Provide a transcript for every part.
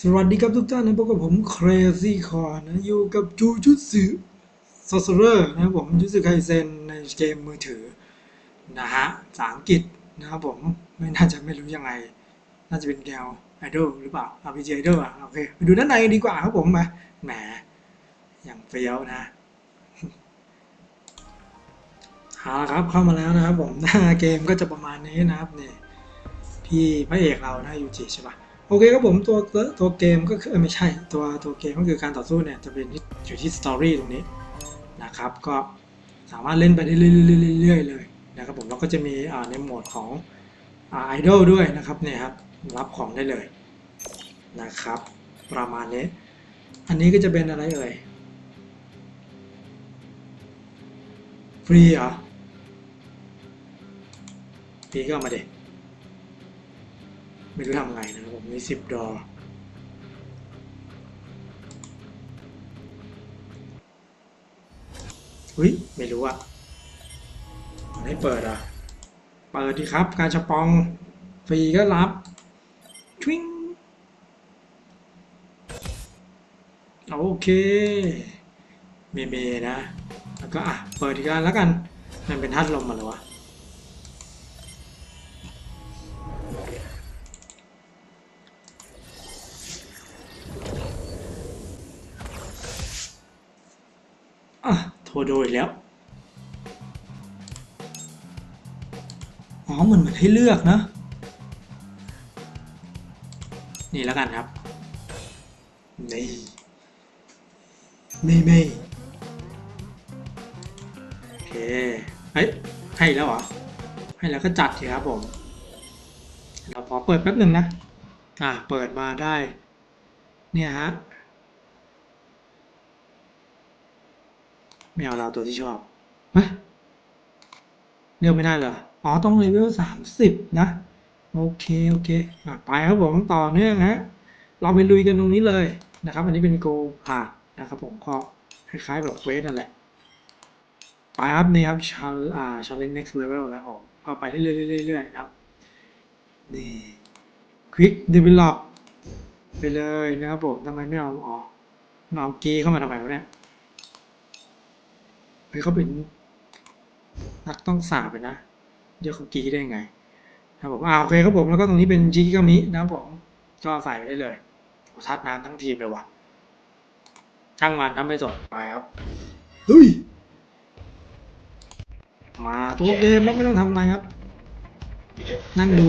สวัสดีครับทุกท่านนะพบกับผม Crazy c o r นะอยู่กับจูจุสึซอสเรอร์นะครับผมจูสึไคเซนในเกมมือถือนะฮะภาษาอังกฤษนะครับผมไม่น่าจะไม่รู้ยังไง น่าจะเป็นแนวไอดอลหรือเปล่า RPG ไอดอลอะโอเคไปดูด้านในดีกว่าครับผมมาแหมอย่างเฟี้ยวนะเอาละครับเข้ามาแล้วนะครับผมหน้าเกมก็จะประมาณนี้นะครับนี่พี่พระเอกเรานะยูจิใช่ปะ โอเคครับผมตัวตัวเกมก็คือไม่ใช่ตัวตัวเกมก็คือการต่อสู้เนี่ยจะเป็นอยู่ที่สตอรี่ตรงนี้นะครับก็สามารถเล่นไปได้เรื่อยๆเลยนะครับผมแล้วก็จะมีในโหมดของไอดอลด้วยนะครับเนี่ยครับรับของได้เลยนะครับ ประมาณนี้ อันนี้ก็จะเป็นอะไรเอ่ยฟรีเหรอฟรีก็มาเด็ ไม่รู้ทำไงนะครับผมมีสิบดออุ้ยไม่รู้อะมันให้เปิดอะ เปิดดีครับ การชปอง ฟรีก็รับทวิงโอเค เมเมนะ แล้วก็อะ เปิดอีการแล้วกัน มันเป็นธาตุลมมาแล้ววะ โทรโดอีกแล้ว อ๋อเหมือนเหมือนให้เลือกนะ นี่แล้วกันครับ นี่ไม่ไม่โอเค เฮ้ย ให้แล้วเหรอ ให้แล้วก็จัดสิครับผม เราขอเปิดแป๊บหนึ่งนะ อ่า เปิดมาได้ เนี่ยฮะ ไม่เอาเราตัวที่ชอบเฮ้ยเลือกไม่ได้เหรอ อ๋อ ต้องเลเวลสามสิบนะ โอเค โอเคอไปครับผมต่อเนื่องฮะ เราไปลุยกันตรงนี้เลยนะครับ อันนี้เป็นโกพานะครับผมก็คล้ายๆแบบเวสนั่นแหละ ไปครับนี่ครับชาอ่าชาเลน next level แล้วออกก็ไปเรื่อยๆเรื่อยๆครับ นี่ quick develop ไปเลยนะครับผมทำไมไม่เอาอ๋อเอากีเข้ามาทำไมวะเนี่ย เฮ้ยเขาเป็นนักต้องสาบเลยนะเดี๋ยวเขากีได้ไงครับผมอ่าโอเคครับผมแล้วก็ตรงนี้เป็นจิกิกามินะครับผมก็ใส่ไปได้เลยทัดน้ำทั้งทีมเลยว่ะช่างมันทำไม่สดไปครับเฮ้ยมาตัวเกมแล้วไม่ต้องทำอะไรครับ นั่งดู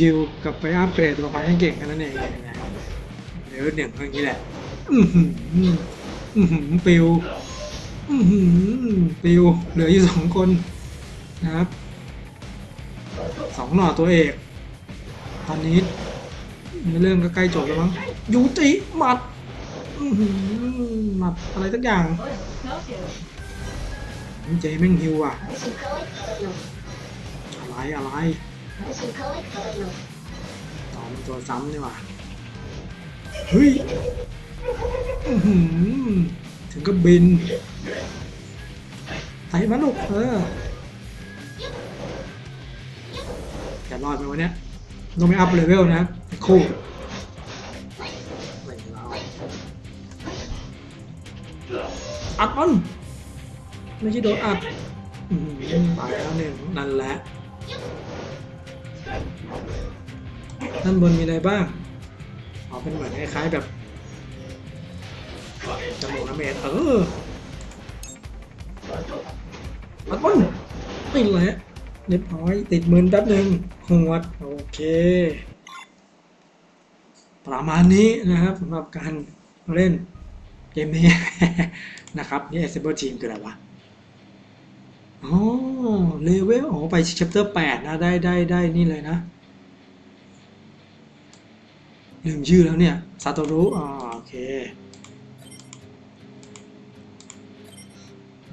จิวๆกับไปอัปเกรดตัวละครให้เก่งแค่นั้นเองเดี๋ยวหนึ่งเท่านี้แหละ อือหืออือหือปิว อือหือปิวเหลืออยู่สองคนนะครับสองหน่อตัวเอก ตอนนี้เรื่องก็ใกล้จบแล้วมั้งยูจิหมัดหมัดอะไรสักอย่างเจแม่งฮิวอะ อะไรอะไรต่อเป็นตัวซ้ำนี่ว่าเฮ้ยถึงก็บิน ไต่มาลูกเออจะรอดไหมวะเนี่ยต้องไม่อัพเลเวลนะคู่อัดมันไม่ใช่โดนอัดตายแล้วหนึ่งนั่นแหละด้านบนมีอะไรบ้างอ๋อเป็นเหมือนคล้ายๆแบบจมูกน้ำเมดเออ ปัดบนไม่แหละเรียบร้อยติดมือแป๊บหนึ่งหวดโอเค ประมาณนี้นะครับสำหรับการเล่นเกมนี้นะครับ นี่ Assemble Team คืออะไรวะอ๋อเลเวลอ๋อไป chapter 8 นะ ได้ได้ได้นี่เลยนะลืมชื่อแล้วเนี่ยซาโตรุอ่าโอเค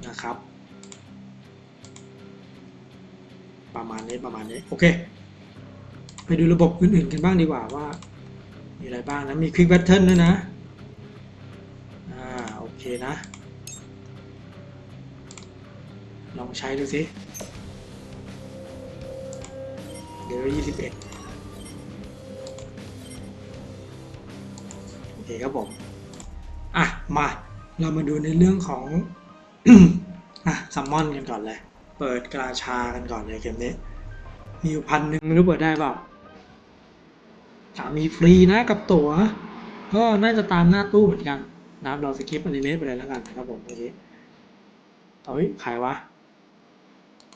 นะครับ ประมาณนี้ประมาณนี้โอเค ไปดูระบบอื่นๆกันบ้างดีกว่าว่า มีอะไรบ้างนะ มี Quick Pattern ด้วยนะอ่าโอเคนะ ลองใช้ดูสิเดี๋ยวยี่สิบเอ็ดครับผมอะมาเรามาดูในเรื่องของอะซัมมอนกันก่อนเลย เปิดกราชากันก่อนเลยเกมนี้ มีอยู่พันหนึ่งไม่รู้เปิดได้เปล่าถามมีฟรีนะกับตั๋ว ก็น่าจะตามหน้าตู้เหมือนกันนะครับเราสกิปอนิเมะไปเลยแล้วกันนะครับผมเมื่อกี้เฮ้ยใครวะ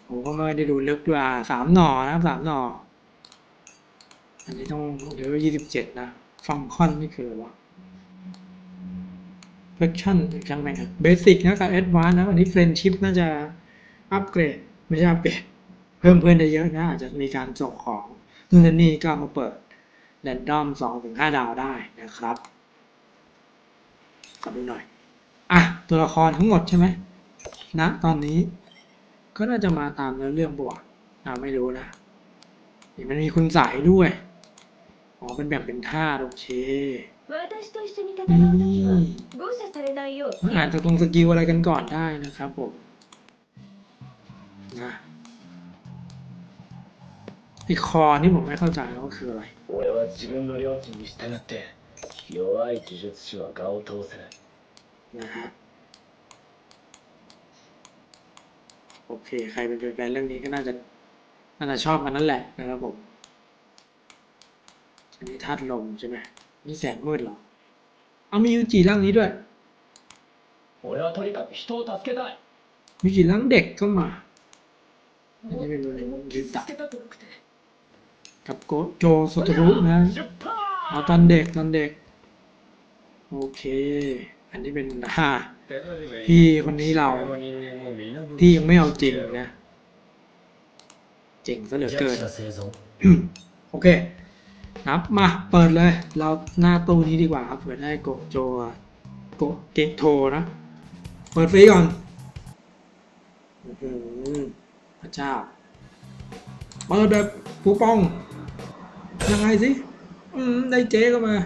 ผมก็ไม่ได้ดูลึกด้วยอะสามหน่อนะครับสามหน่อ อันนี้ต้องเดี๋ยวยี่สิบเจ็ดนะฟังคอนนี่คืออะไรวะเฟคชั่นจังไหมครับเบสิกนะกับแอดวานนะ อันนี้เฟรนชิพน่าจะ อัปเกรดไม่ใช่อัปเกรดเพิ่มเพื่อนได้เยอะนะอาจจะมีการส่งของนู่นนี่ก็มาเปิดแรนดอมสองถึงห้าดาวได้นะครับขอดูหน่อยอะตัวละครทั้งหมดใช่ไหมนะตอนนี้ก็น่าจะมาตามเรื่องบวกอ่าไม่รู้นะนี่มันมีคุณสายด้วย อ๋อ เป็นแบบเป็นท่าโอเคอ่านจะกตรงสกิลอะไรกันก่อนได้นะครับผม นะไอคอนี่ผมไม่เข้าใจว่าคืออะไร 俺は自分の領地に従って弱い呪術師は我を通せない นะฮะ โอเค ใครเป็นแฟนๆเรื่องนี้ก็น่าจะ น่าจะชอบกันนั่นแหละนะครับผม อันนี้ธาตุลมใช่ไหมนี่แสงมืดเหรอ เอามียูจิร่างนี้ด้วย 俺はとにかく人を助けたい ยูจิร่างเด็กก็มา อันนี้เป็นริตะกับโกโจสตรุนะตอนเด็กตอนเด็ก โอเค อันนี้เป็นห้าพี่คนนี้เราที่ยังไม่เอาจริงนะเจ๋งซะเหลือเกิน โอเคครับมาเปิดเลย เราหน้าตู้นี้ดีกว่าครับเผื่อได้โกโจโกเกโทนะ เปิดฟรีก่อน เจ้า เปิดแบบปูปอง ยังไงสิ อืม ได้เจ๊ก็มา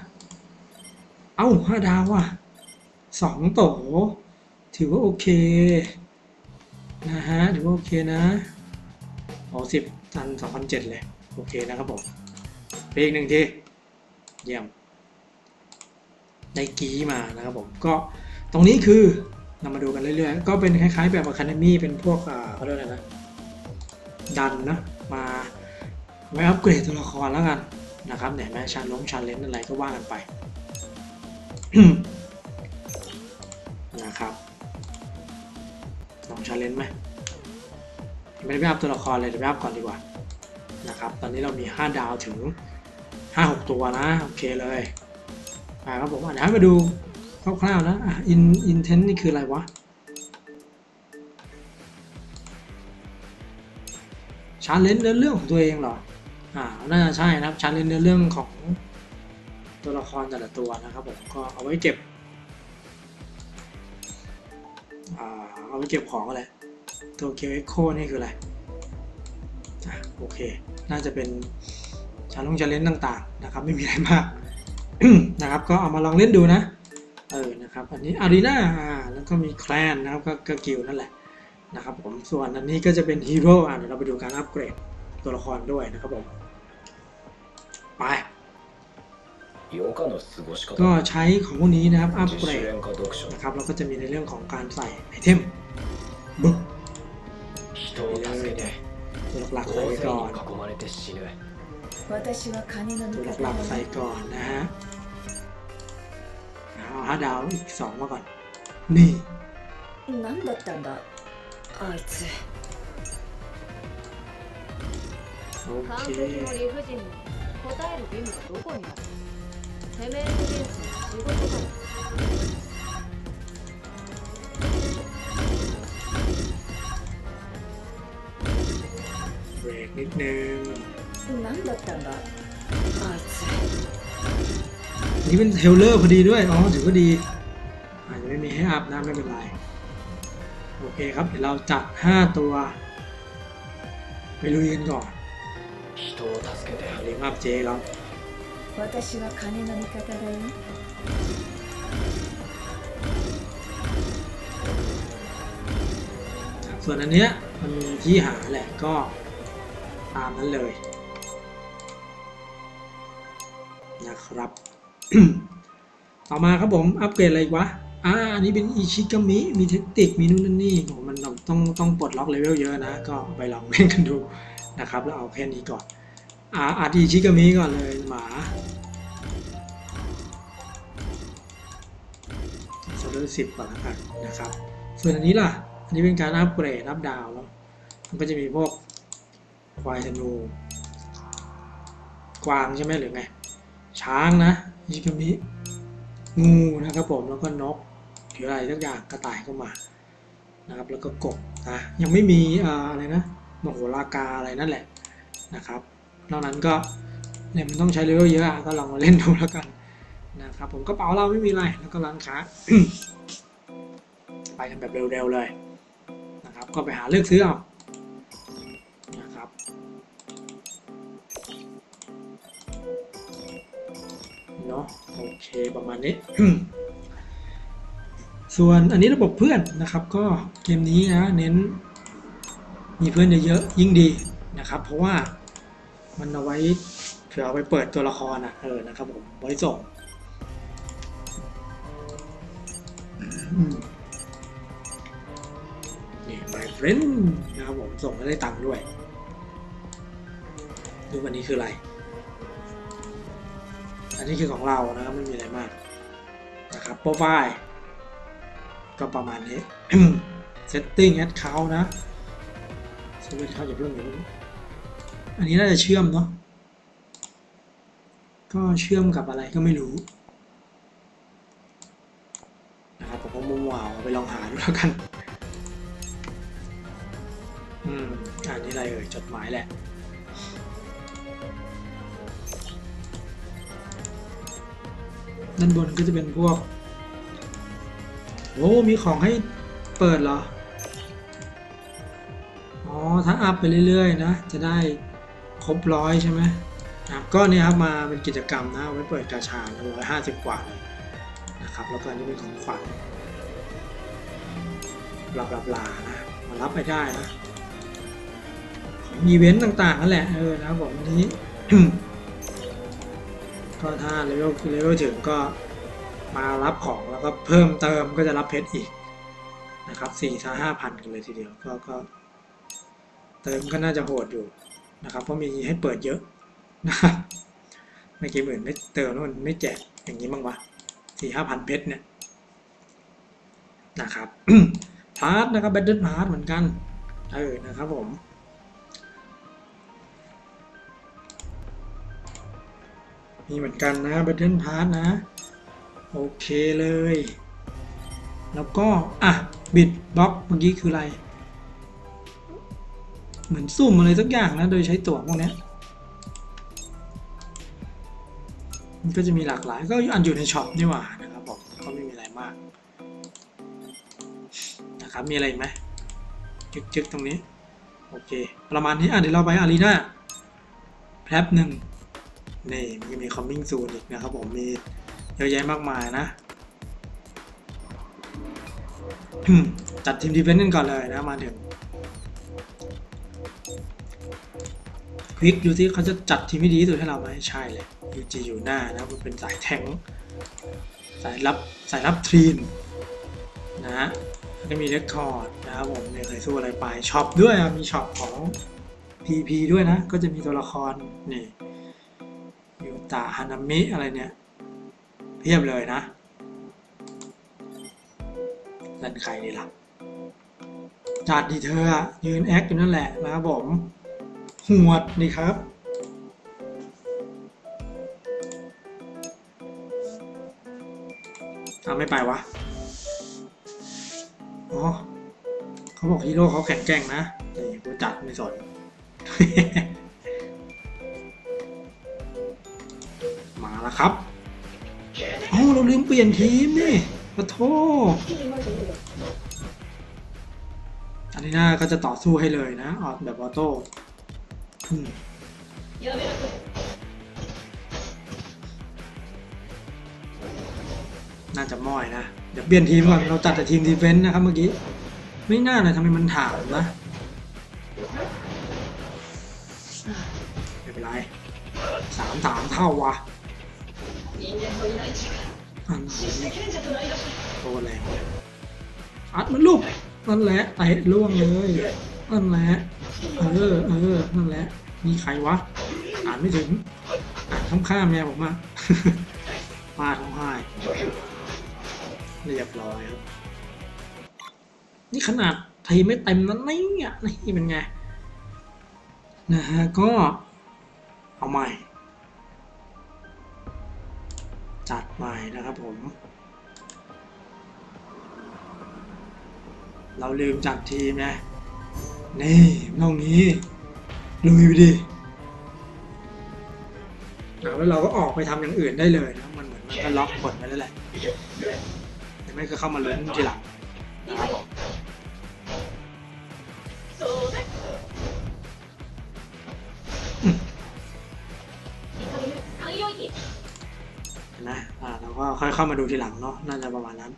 เอ้าห้าดาวว่ะสองโตถือว่าโอเค นะฮะ ถือว่าโอเคนะโอ้สิบตันสองพันเจ็ดเลย โอเคนะครับผมไปอีกหนึ่งทีเยี่ยมได้กีมานะครับผม ก็ตรงนี้คือเรามาดูกันเรื่อยๆ ก็เป็นคล้ายๆแบบอะคาเดมี่เป็นพวกอ่าเขาเรียกอะไรนะ ดันนะมาไว้อัปเกรดตัวละครแล้วกันนะครับเนี่ยแม้ชาล้มชาเลนจ์อะไรก็ว่ากันไปนะครับลองชาเลนจ์ไหมไม่ได้ไปอัพตัวละครเลยเดี๋ยวไปอัพก่อนดีกว่านะครับ ตอนนี้เรามี 5 ดาวถึง 5-6 ตัวนะ โอเคเลยอ่าครับผมอ่านให้มาดูคร่าวๆนะอะ in intent นี่คืออะไรวะ ชาเลนจ์เนื้อเรื่องของตัวเองเหรออ่าน่าจะใช่นะครับชาเลนจ์เนื้อเรื่องของตัวละครแต่ละตัวนะครับผมก็เอาไว้เก็บอ่าเอาไว้เก็บของอะไรตัวเคียวเอ็กโคนี่คืออะไรอะโอเค น่าจะเป็นชาลงชาเลนจ์ต่างๆนะครับไม่มีอะไรมากนะครับก็เอามาลองเล่นดูนะเออนะครับอันนี้อารีนาอ่าแล้วก็มีแคลนนะครับก็ก็กิลนั่นแหละ นะครับผมส่วนอันนี้ก็จะเป็นฮีโร่อะเดี๋ยวเราไปดูการอัปเกรดตัวละครด้วยนะครับผมไปก็ใช้ของพวกนี้นะครับอัปเกรดนะครับแล้วก็จะมีในเรื่องของการใส่ไอเทมบุ๊กตัวหลักๆใส่ก่อนตัวหลักใส่ก่อนนะฮะเอาหาดาวอีกสองมาก่อนนี่ あいつ โอ 完 เค 璧の理不尽に答える義務がどこにあるてめえの人生は仕事だ เบรกนิดนึง 何だったんだあいつ นี่เป็นเทรลเลอร์พอดีด้วย อ๋อ ถือว่าดี อาจจะไม่มีให้อัพนะไม่เป็นไร โอเคครับ เดี๋ยวเราจัด 5 ตัว ไปลุยกันก่อนเลี้ยงอัพเจครับส่วนอันเนี้ยมันมีที่หาแหละก็ตามนั้นเลย นะครับ ต่อมาครับผม อัปเกรดอะไรอีกวะ อ่าอันนี้เป็นอิชิกามิ มีเทคนิค มีนู่นนั่นนี่โหมันต้องต้องปลดล็อกเลเวลเยอะนะ ก็ไปลองเล่นกันดูนะครับ แล้วเอาแค่นี้ก่อน อ่าอาร์อิชิกามิก่อนเลยหมาโซลสิบก่อนแล้วกันนะครับ ส่วนอันนี้ล่ะ อันนี้เป็นการอัปเกรดอัพดาวแล้ว มันก็จะมีพวกควายธนู กวางใช่ไหมหรือไง ช้างนะอิชิกามิ งูนะครับผม แล้วก็นก หรืออะไรสักอย่างกระต่ายก็มานะครับแล้วก็กบนะยังไม่มีอะไรนะมโหรากาอะไรนั่นแหละนะครับนอกนั้นก็เนี่ยมันต้องใช้เลเวลเยอะอะก็ลองมาเล่นดูแล้วกันนะครับผมกระเป๋าเราไม่มีอะไรแล้วก็ร้านค้าไปกันแบบเร็วๆเลยนะครับก็ไปหาเลือกซื้อเอานะครับเนาะโอเคประมาณนี้ ส่วนอันนี้ระบบเพื่อนนะครับ ก็เกมนี้นะเน้นมีเพื่อนเยอะๆยิ่งดีนะครับ เพราะว่ามันเอาไว้เผื่อเอาไปเปิดตัวละครอะเออนะครับผมไว้ส่งนี่ my friend นะครับผมส่งแล้วได้ตังค์ด้วยดูวันนี้คืออะไร อันนี้คือของเรานะครับไม่มีอะไรมากนะครับโปรไฟล์ ก็ประมาณนี้ setting account นะ setting account อย่าเพิ่งอย่าเพิ่งอันนี้น่าจะเชื่อมเนาะก็เชื่อมกับอะไรก็ไม่รู้นะครับผมก็มั่วๆเอาไปลองหาดูแล้วกันอืมอันนี้อะไรเอ่ยจดหมายแหละด้านบนก็จะเป็นพวก โอ้ มีของให้เปิดเหรอ อ๋อ ถ้าอัพไปเรื่อยๆนะ จะได้ครบร้อยใช่ไหมนะครับก็เนี่ยครับมาเป็นกิจกรรมนะไว้เปิดกาชาร้อยห้าสิบกว่าเลยนะครับ แล้วก็นนี้เป็นของขวัญบลาบลาบลานะ มารับไปได้นะ ของอีเวนต์ต่างๆนั่นแหละ เออนะบผมวันนี้ ก็ถ้าเลเวลเลเวลถึงก็ มารับของแล้วก็เพิ่มเติมก็จะรับเพชรอีกนะครับสี่ถึงห้าพันกันเลยทีเดียวก็ก็ เติมก็น่าจะโหดอยู่นะครับ เพราะมีให้เปิดเยอะนะครับไม่กี่หมื่นไม่เติมแล้วมันไม่แจกอย่างนี้บ้างวะสี่ห้าพันเพชรเนี่ยนะครับพาร์ทนะครับแบตเทิลพาร์ทเหมือนกันเออนะครับผมมีเหมือนกันนะ Battle Pass นะ โอเคเลย แล้วก็ อะ บิดบล็อกเมื่อกี้คืออะไร เหมือนซุ่มอะไรสักอย่างนะ โดยใช้ตัวพวกนี้มันก็จะมีหลากหลายก็อันอยู่ในช็อปนี่หว่านะครับผมก็ไม่มีอะไรมาก นะครับ มีอะไรไหมจึกๆตรงนี้ โอเค ประมาณนี้ อะ เดี๋ยวเราไปอารีนาแป๊บหนึ่งนี่มันจะมี coming soon อีกนะครับผมมี เยอะแยะมากมายนะจัดทีมดีเฟนต์กันก่อนเลยนะมาถึงควิกดูซิเขาจะจัดทีมที่ดีที่สุดให้เราไหมใช่เลยยูจีอยู่หน้านะมันเป็นสายแทงสายรับสายรับทรีนนะก็มีเรคคอร์ดนะครับผมเนี่ยเคยสู้อะไรไปช็อปด้วยมีช็อปของ PP ด้วยนะ ก็จะมีตัวละครนี่ยูตาฮานามิอะไรเนี่ย เพียบเลยนะนั่นใครนี่ล่ะจัดดีเธออะยืนแอคอยู่นั่นแหละนะครับผมหวดนี่ครับเอาไม่ไปวะ อ๋อ เขาบอกฮีโร่เขาแข็งแกร่งนะนี่กูจัดไม่สน มาแล้วครับ เอ้เราลืมเปลี่ยนทีมนี่ขอโทษอันนี้น่าก็จะต่อสู้ให้เลยนะออกแบบออโต้น่าจะม้อยนะ เดี๋ยวเปลี่ยนทีมก่อน เราจัดแต่ทีมดีเฟนส์นะครับเมื่อกี้ ไม่น่าเลยทำไมมันถามนะไม่เป็นไรสามสามเท่าวะ โตแรงอัดมันลูกนั่นแหละเตะล่วงเลยนั่นแหละเออเออนั่นแหละมีใครวะ อ่านไม่ถึง อ่านข้ามข้ามแม่ผมมามาท้องไห้เรียบร้อยครับนี่ขนาดทีไม่เต็มนั้นนี่นี่เป็นไงนะฮะก็เอาใหม่ ใหม่นะครับผม เราลืมจัดทีมนะนี่ตรงนี้ลุยไปดิแล้วเราก็ออกไปทำอย่างอื่นได้เลยนะมันเหมือนมันก็ล็อกผลไปแล้วแหละไม่ก็เข้ามาลุ้นทีหลังนะครับ ค่อยเข้ามาดูทีหลังเนาะน่าจะประมาณนั้น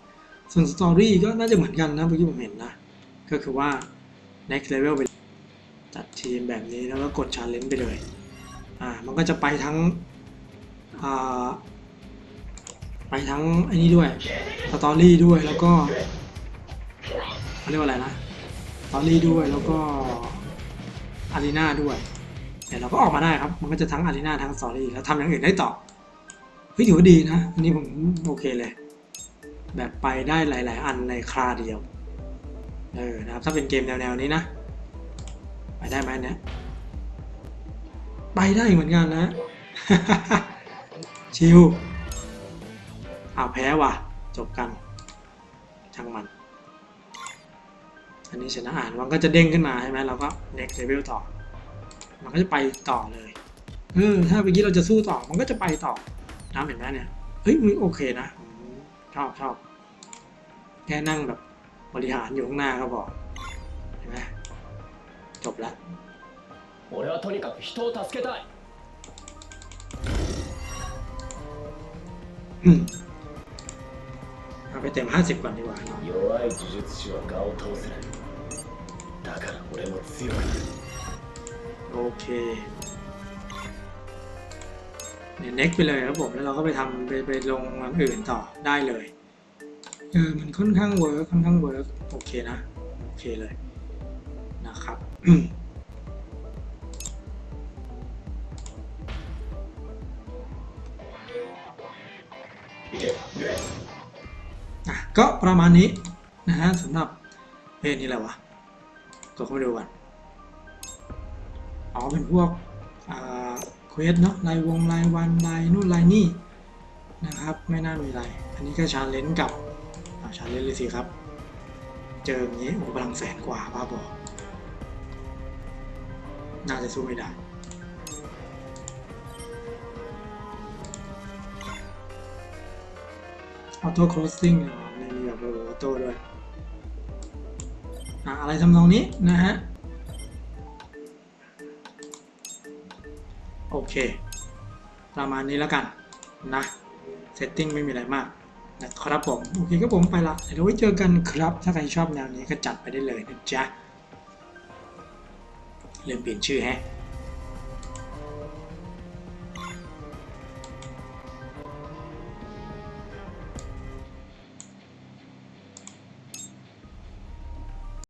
ส่วนสตอรี่ก็น่าจะเหมือนกันนะเมื่อกี้ผมเห็นนะ ก็คือว่า next level ไปจัดทีมแบบนี้แล้วก็กด challenge ไปเลยอ่ามันก็จะไปทั้งอ่าไปทั้งไอ้นี้ด้วยสตอรี่ด้วยแล้วก็เขาเรียกว่าอะไรนะสตอรี่ด้วยแล้วก็อารีนาด้วยแต่เราก็ออกมาได้ครับ มันก็จะทั้งอารีนาทั้งสตอรี่แล้วทำอย่างอื่นได้ต่อ ฮ้ยถือว่าดีนะ อันนี้ผมโอเคเลย แบบไปได้หลาย ๆ อันในคราเดียว เออ นะครับ ถ้าเป็นเกมแนว ๆ นี้นะ ไปได้ไหมเนี่ย ไปได้เหมือนกันนะ ชิวเอาแพ้ว่ะ จบกัน ช่างมัน อันนี้ชนะอ่านมันก็จะเด้งขึ้นมาใช่ไหมเราก็ next level ต่อ มันก็จะไปต่อเลย เออ ถ้าเมื่อกี้เราจะสู้ต่อ มันก็จะไปต่อ น้ำเห็นไหมเนี่ย เฮ้ยมันโอเคนะอืมชอบชอบ แค่นั่งแบบบริหารอยู่ข้างหน้าก็บอก เห็นไหมจบแล้ว 俺はとにかく人を助けたい อืมเอาไปเต็มห้าสิบก่อนดีกว่าเนาะ 弱い呪術師は我を通せないだから俺も強くなる โอเค เนี่ย next ไปเลยครับผม แล้วเราก็ไปทำไปไปลงอันอื่นต่อได้เลย เออ มันค่อนข้างเวิร์คค่อนข้างเวิร์คโอเคนะ โอเคเลยนะครับก็ประมาณนี้นะฮะสำหรับเพจนี้แหละวะก็เข้ามาดูกันอ๋อเป็นพวก เควสเนาะรายวงรายวันรายนู่นรายนี่นะครับ ไม่น่ามีอะไร อันนี้ก็ชาเลนจ์กับชาเลนจ์เลยสิครับ เจออย่างนี้โอ้พลังแสนกว่าป้าบอกน่าจะสู้ไม่ได้ออโต้ครอสซิ่งอ๋อในมีแบบออโต้ด้วยอะอะไรทำนองนี้นะฮะ โอเค ประมาณนี้แล้วกันนะเซตติ้งไม่มีอะไรมากนะครับผม โอเคก็ผมไปละเดี๋ยวไว้เจอกันครับ ถ้าใครชอบแนวนี้ก็จัดไปได้เลยนะจ๊ะเริ่มเปลี่ยนชื่อแฮะ